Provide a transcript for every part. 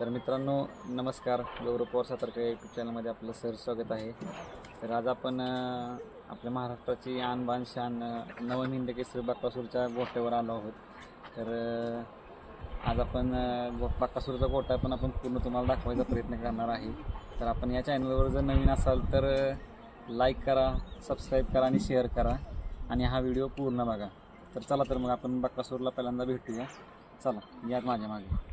तर मित्रांनो नमस्कार. गौरव पवार सातारकर यूट्यूब चॅनलमध्ये आपलं सर स्वागत आहे. तर आज आपण आपल्या महाराष्ट्राची आणबान शान अं, नवम हिंद केसरी बाकासूरच्या गोट्यावर आलो आहोत. तर आज आपण बाकासूरचा गोटा पण आपण पूर्ण तुम्हाला दाखवायचा प्रयत्न करणार आहे. तर आपण या चॅनलवर जर नवीन असाल तर लाईक करा सबस्क्राईब करा आणि शेअर करा. आणि हा व्हिडिओ पूर्ण बघा. तर चला तर मग आपण बाकासूरला पहिल्यांदा भेटूया. चला यात माझ्या मागे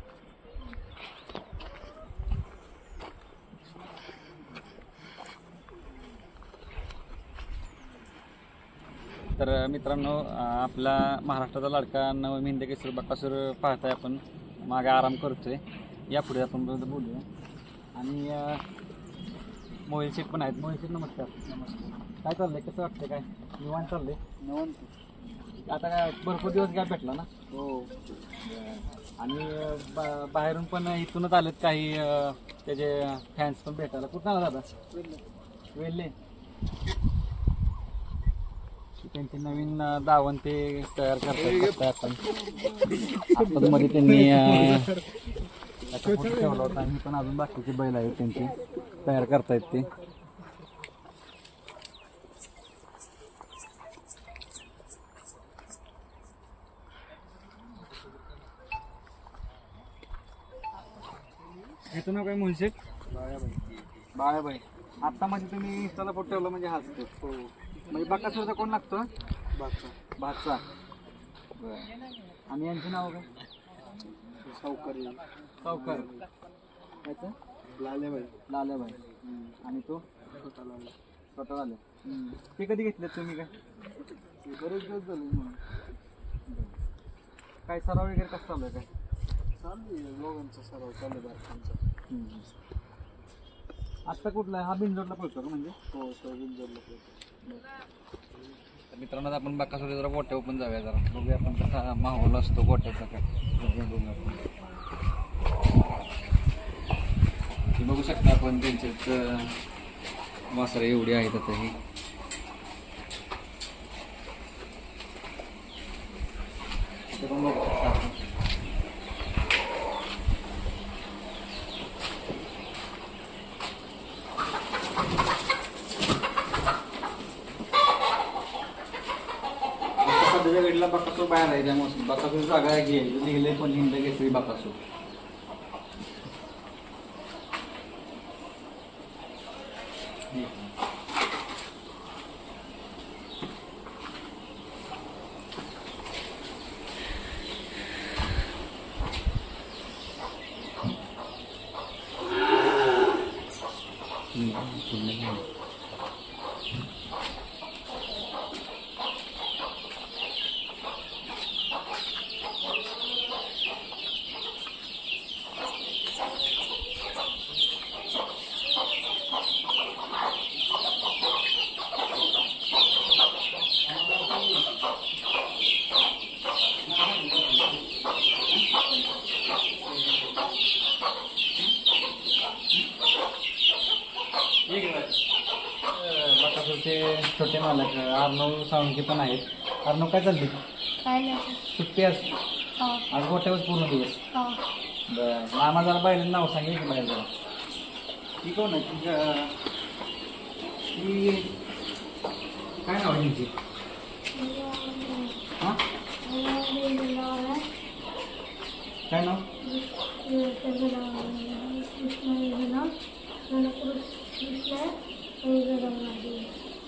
तर मित्रांनो आपला महाराष्ट्राचा लाडका नवम हिंद केसरी बक्कासूर पाहताय आपण. मागे आराम करतोय. या पुढे आपण बोलूया. आणि मोहिल शेठ पण आहेत. मोहिल शेठ नमस्कार. नमस्कार काय चाललंय? कसं वाटतंय काय? निवांत चाललंय? निवांत. आता काय भरपूर दिवस काय भेटला ना? हो. आणि बा- बाहेरून पण इथूनच आलेत काही त्याचे फॅन्स पण भेटायला. कुठं आला दादा? वेल्ले त्यांचे नवीन अं, दावण ते तयार करतात बघताय आपण. आता मध्ये त्यांनी अं, त्याचा फोटो ठेवला होता आणि पण अजून बाकीचे बैल आहेत त्यांचे तयार करतायत ते. याचं नाव काय मुलशेट बाळाबाई. आता मध्ये तुम्ही इंस्टाला फोटो ठेवला म्हणजे हाच तो हो. म्हणजे बकासूरचा कोण लागतो? भातचा भातचा बरं आणि यांची नाव काय? सावकर. सावकर. याचं? लाल्याबाई लाल्याबाई आणि तो? स्वतः आले ते कधी घेतले तुम्ही काय? बरेच दिवस झाले काय सराव वगैरे कसं चालू आहे काय? चालू लोकांचा सराव चालू आहे आत्ता कुठला आहे? हा बिंजोडला पळतो का म्हणजे? हो सर बिंजोडला तर मित्रांनो आपण बाकासोरी जरा गोट्या पण जाऊया जरा. बघूया आपण कसा माहोल असतो गोट्याचा काय. हे बघू शकता आपण त्यांच्यात वासरे एवढी आहेत आता ही. बघू शकता आपण. आता बकासूर बाहेर आहे त्यामुळे बकासूर जागा घे लिहिले पण हिंद घेतली बकासूर बकासूरचे छोटे मालक अर्णव सावंकी पण आहेत. अर्णव काय चालली काय नाही सुट्टी आज हा. आज गोट्यावर पूर्ण दिवस. हा. बरं मामा जरा बाहेर नाव सांगेल की बाहेर जरा. ती कोण आहे? तुझ्या ती काय नाव आहे तुमची हां? काय नाव?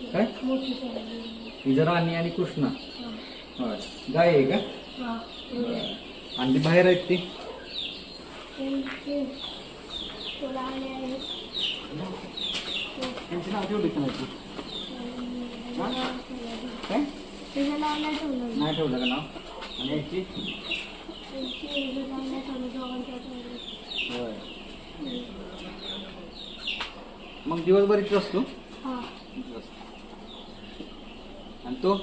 काय? ती जरा आणि आणि कृष्णा. होय. गाय आहे का? आणि ती बाहेर आहेत ती? त्यांची नाव ठेवली का नाही तू? काय? नाही ठेवलं का नाव? आणि याची? होय. मग दिवसभर इथं असतो आणि तो?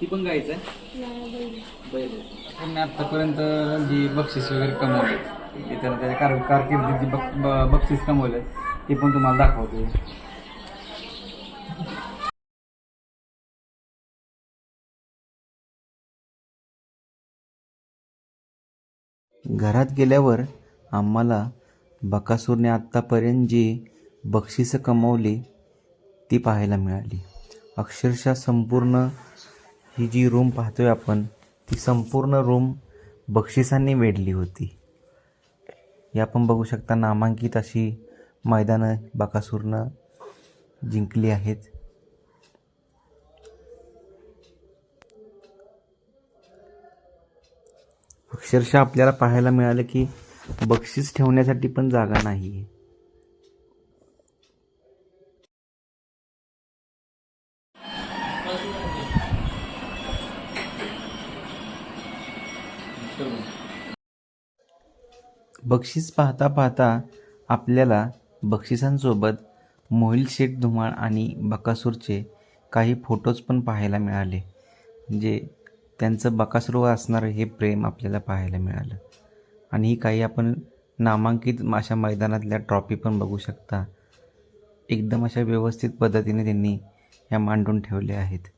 ती पण गायचं आहे? बैल त्यांनी आतापर्यंत जी बक्षीस वगैरे कमवले ते त्याला त्याच्या कार कारकिर्दीत जी बक- ब- बक्षीस कमवले ते पण तुम्हाला दाखवतो घरात गेल्यावर आम्हाला बकासूरने आत्तापर्यंत जी बक्षिसं कमवली ती पाहायला मिळाली. अक्षरशः संपूर्ण ही जी रूम पाहतोय आपण ती संपूर्ण रूम बक्षिसांनी वेढली होती. या आपण बघू शकता नामांकित अशी मैदानं बाकासूरनं जिंकली आहेत. अक्षरशः आपल्याला पाहायला मिळालं की बक्षीस ठेवण्यासाठी पण जागा नाही आहे बक्षीस पाहता पाहता आपल्याला बक्षिसांसोबत मोहिल शेठ धुमाळ आणि बकासूरचे काही फोटोज पण पाहायला मिळाले म्हणजे त्यांचं बकासूरवर असणारं हे प्रेम आपल्याला पाहायला मिळालं. आणि ही काही आपण नामांकित अशा मैदानातल्या ट्रॉफी पण बघू शकता. एकदम अशा व्यवस्थित पद्धतीने त्यांनी ह्या मांडून ठेवल्या आहेत.